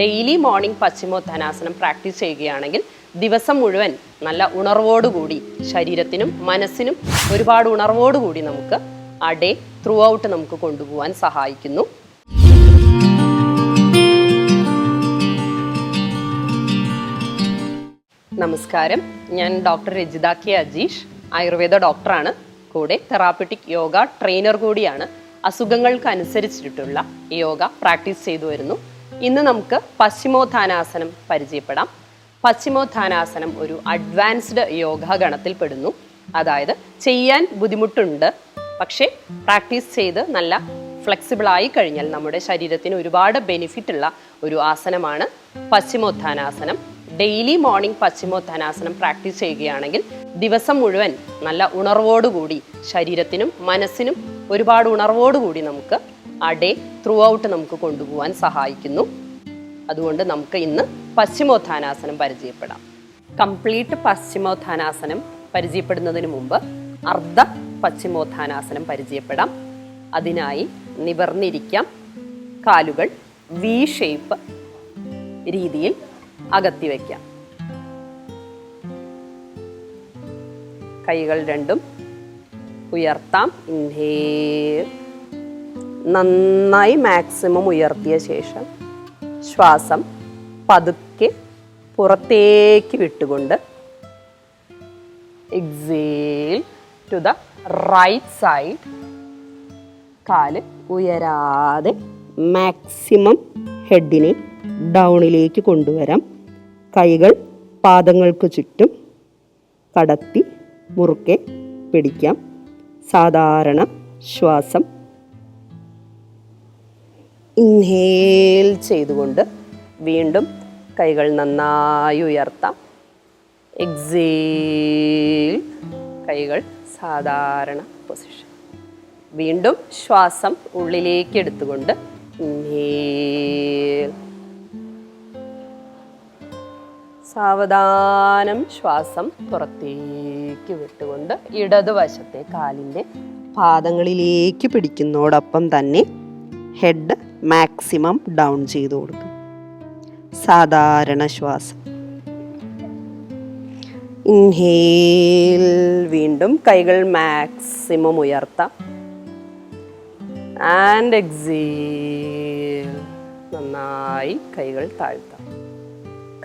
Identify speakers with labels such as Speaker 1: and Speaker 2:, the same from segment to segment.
Speaker 1: Daily morning paschimottanasana practice ചെയ്യുകയാണെങ്കിൽ ദിവസം മുഴുവൻ നല്ല ഉണർവോടുകൂടി ശരീരത്തിനും മനസ്സിനും ഒരുപാട് ഉണർവോടുകൂടി നമുക്ക് ആ ഡേ ത്രൂ ഔട്ട് നമുക്ക് കൊണ്ടുപോകാൻ സഹായിക്കുന്നു. നമസ്കാരം. ഞാൻ ഡോക്ടർ രജിത കെ അജീഷ് ആയുർവേദ ഡോക്ടറാണ്. കൂടെ തെറാപ്പറ്റിക് യോഗ ട്രെയിനർ കൂടിയാണ്. അസുഖങ്ങൾക്ക് അനുസരിച്ചിട്ടുള്ള യോഗ പ്രാക്ടീസ് ചെയ്തു വരുന്നു. ഇന്ന് നമുക്ക് പശ്ചിമോത്ഥാനാസനം പരിചയപ്പെടാം. പശ്ചിമോത്ഥാനാസനം ഒരു അഡ്വാൻസ്ഡ് യോഗ ഗണത്തിൽപ്പെടുന്നു അതായത് ചെയ്യാൻ ബുദ്ധിമുട്ടുണ്ട് പക്ഷേ പ്രാക്ടീസ് ചെയ്ത് നല്ല ഫ്ലെക്സിബിൾ ആയി കഴിഞ്ഞാൽ നമ്മുടെ ശരീരത്തിന് ഒരുപാട് ബെനിഫിറ്റ് ഉള്ള ഒരു ആസനമാണ് Paschimottanasana. Daily morning Paschimottanasana practice ചെയ്യുകയാണെങ്കിൽ ദിവസം മുഴുവൻ നല്ല ഉണർവോടുകൂടി ശരീരത്തിനും മനസ്സിനും ഒരുപാട് ഉണർവോടുകൂടി നമുക്ക് ആ ഡേ ത്രൂ ഔട്ട് നമുക്ക് കൊണ്ടുപോകാൻ സഹായിക്കുന്നു. അതുകൊണ്ട് നമുക്ക് ഇന്ന് പശ്ചിമോത്ഥാനാസനം പരിചയപ്പെടാം. കംപ്ലീറ്റ് പശ്ചിമോത്ഥാനാസനം പരിചയപ്പെടുന്നതിന് മുമ്പ് അർദ്ധ പശ്ചിമോത്ഥാനാസനം പരിചയപ്പെടാം. അതിനായി നിവർന്നിരിക്കാം. കാലുകൾ വി ഷേപ്പ് രീതിയിൽ അകത്തി വയ്ക്കാം. കൈകൾ രണ്ടും ഉയർത്താം. ഇൻഹേൽ. നന്നായി മാക്സിമം ഉയർത്തിയ ശേഷം ശ്വാസം പതുക്കെ പുറത്തേക്ക് വിട്ടുകൊണ്ട് exhale to the right side കാൽ ഉയരാതെ മാക്സിമം ഹെഡിനെ ഡൗണിലേക്ക് കൊണ്ടുവരാം. കൈകൾ പാദങ്ങൾക്ക് ചുറ്റും കടത്തി മുറുക്കെ പിടിക്കാം. സാധാരണ ശ്വാസം. ഇൻഹേൽ ചെയ്തുകൊണ്ട് വീണ്ടും കൈകൾ നന്നായി ഉയർത്താം. എക്സേൽ കൈകൾ സാധാരണ പൊസിഷൻ. വീണ്ടും ശ്വാസം ഉള്ളിലേക്ക് എടുത്തുകൊണ്ട് ഇൻഹേൽ സാവധാനം ശ്വാസം പുറത്തേക്ക് വിട്ടുകൊണ്ട് ഇടതുവശത്തെ കാലിന്റെ പാദങ്ങളിലേക്ക് പിടിക്കുന്നതോടൊപ്പം തന്നെ ഹെഡ് മാക്സിമം ഡൗൺ ചെയ്തു കൊടുക്കും. സാധാരണ ശ്വാസം. ഇൻഹേൽ വീണ്ടും കൈകൾ മാക്സിമം ഉയർത്താം. ആൻഡ് എക്സേൽ നന്നായി കൈകൾ താഴ്ത്താം.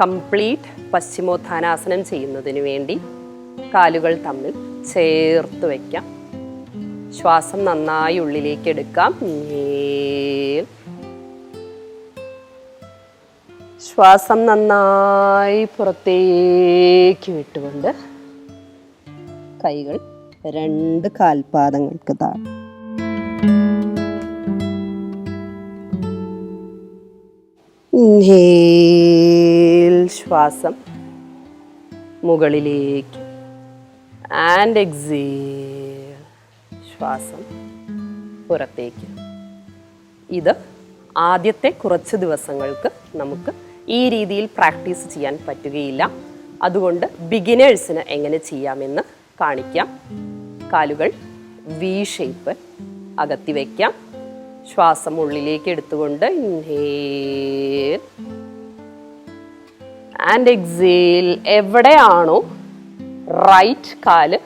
Speaker 1: കംപ്ലീറ്റ് പശ്ചിമോത്ഥാനാസനം ചെയ്യുന്നതിന് വേണ്ടി കാലുകൾ തമ്മിൽ ചേർത്ത് വയ്ക്കാം. ശ്വാസം നന്നായി ഉള്ളിലേക്ക് എടുക്കാം. ശ്വാസം നന്നായി പുറത്തേക്ക് വിട്ടുകൊണ്ട് കൈകൾ രണ്ട് കാൽപാദങ്ങൾക്ക് താഴെ. ഇൻഹേൽ ശ്വാസം മുകളിലേക്ക്. ആൻഡ് എക്സേൽ ശ്വാസം പുറത്തേക്ക്. ഇത് ആദ്യത്തെ കുറച്ച് ദിവസങ്ങൾക്ക് നമുക്ക് ഈ രീതിയിൽ പ്രാക്ടീസ് ചെയ്യാൻ പറ്റുകയില്ല. അതുകൊണ്ട് ബിഗിനേഴ്സിന് എങ്ങനെ ചെയ്യാമെന്ന് കാണിക്കാം. കാലുകൾ വി ഷേപ്പ് അകത്തി വയ്ക്കാം ശ്വാസം ഉള്ളിലേക്ക് എടുത്തുകൊണ്ട് ഇൻഹേൽ ആൻഡ് എക്സേൽ എവിടെയാണോ റൈറ്റ് കാൽ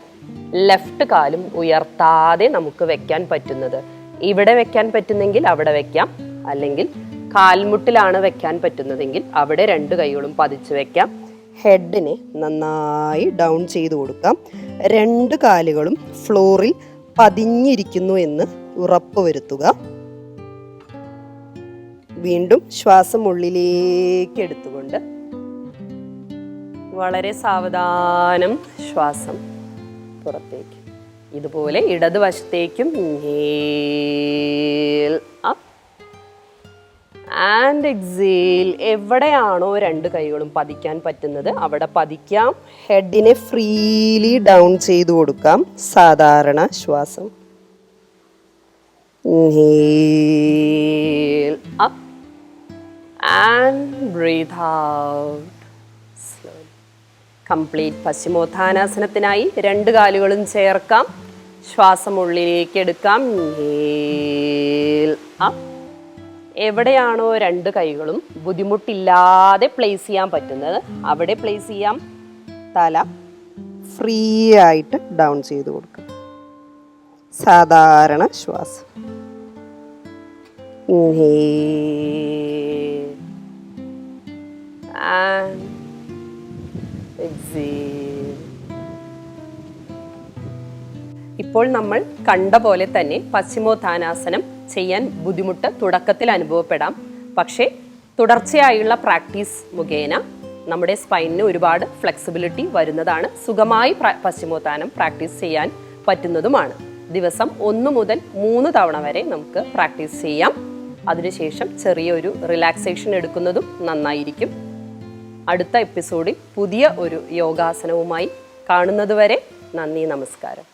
Speaker 1: ലെഫ്റ്റ് കാലും ഉയർത്താതെ നമുക്ക് വെക്കാൻ പറ്റുന്നത്. ഇവിടെ വെക്കാൻ പറ്റുന്നെങ്കിൽ അവിടെ വെക്കാം. അല്ലെങ്കിൽ കാൽമുട്ടിലാണ് വെക്കാൻ പറ്റുന്നതെങ്കിൽ അവിടെ രണ്ട് കൈകളും പതിച്ച് വെക്കാം. ഹെഡിനെ നന്നായി ഡൗൺ ചെയ്ത് കൊടുക്കാം. രണ്ട് കാലുകളും ഫ്ലോറിൽ പതിഞ്ഞിരിക്കുന്നു എന്ന് ഉറപ്പുവരുത്തുക. വീണ്ടും ശ്വാസം ഉള്ളിലേക്ക് എടുത്തുകൊണ്ട് വളരെ സാവധാനം ശ്വാസം പുറത്തേക്ക്. ഇതുപോലെ ഇടതുവശത്തേക്കും അപ്പ് ആൻഡ് എക്സേൽ എവിടെയാണോ രണ്ട് കൈകളും പതിക്കാൻ പറ്റുന്നത് അവിടെ പതിക്കാം. ഹെഡിനെ ഫ്രീലി ഡൗൺ ചെയ്തു കൊടുക്കാം. സാധാരണ ശ്വാസം. ആൻഡ് ബ്രീത്ത് ഔട്ട് കംപ്ലീറ്റ് പശ്ചിമോത്ഥാനാസനത്തിനായി രണ്ട് കാലുകളും ചേർക്കാം. ശ്വാസം ഉള്ളിലേക്ക് എടുക്കാം എവിടെയാണോ രണ്ട് കൈകളും ബുദ്ധിമുട്ടില്ലാതെ പ്ലേസ് ചെയ്യാൻ പറ്റുന്നത് അവിടെ പ്ലേസ് ചെയ്യാം.
Speaker 2: തല ഫ്രീ ആയിട്ട് ഡൗൺ ചെയ്ത് കൊടുക്കുക സാധാരണ ശ്വാസം.
Speaker 1: ഇപ്പോൾ നമ്മൾ കണ്ട പോലെ തന്നെ പശ്ചിമോത്ഥാനാസനം ചെയ്യാൻ ബുദ്ധിമുട്ട് തുടക്കത്തിൽ അനുഭവപ്പെടാം. പക്ഷേ തുടർച്ചയായുള്ള പ്രാക്ടീസ് മുഖേന നമ്മുടെ സ്പൈനിന് ഒരുപാട് ഫ്ലെക്സിബിലിറ്റി വരുന്നതാണ്. സുഖമായി പശ്ചിമോത്ഥാനം പ്രാക്ടീസ് ചെയ്യാൻ പറ്റുന്നതുമാണ്. ദിവസം ഒന്ന് മുതൽ മൂന്ന് തവണ വരെ നമുക്ക് പ്രാക്ടീസ് ചെയ്യാം. അതിനുശേഷം ചെറിയൊരു റിലാക്സേഷൻ എടുക്കുന്നതും നന്നായിരിക്കും. അടുത്ത എപ്പിസോഡിൽ പുതിയ ഒരു യോഗാസനവുമായി കാണുന്നതുവരെ നന്ദി നമസ്കാരം.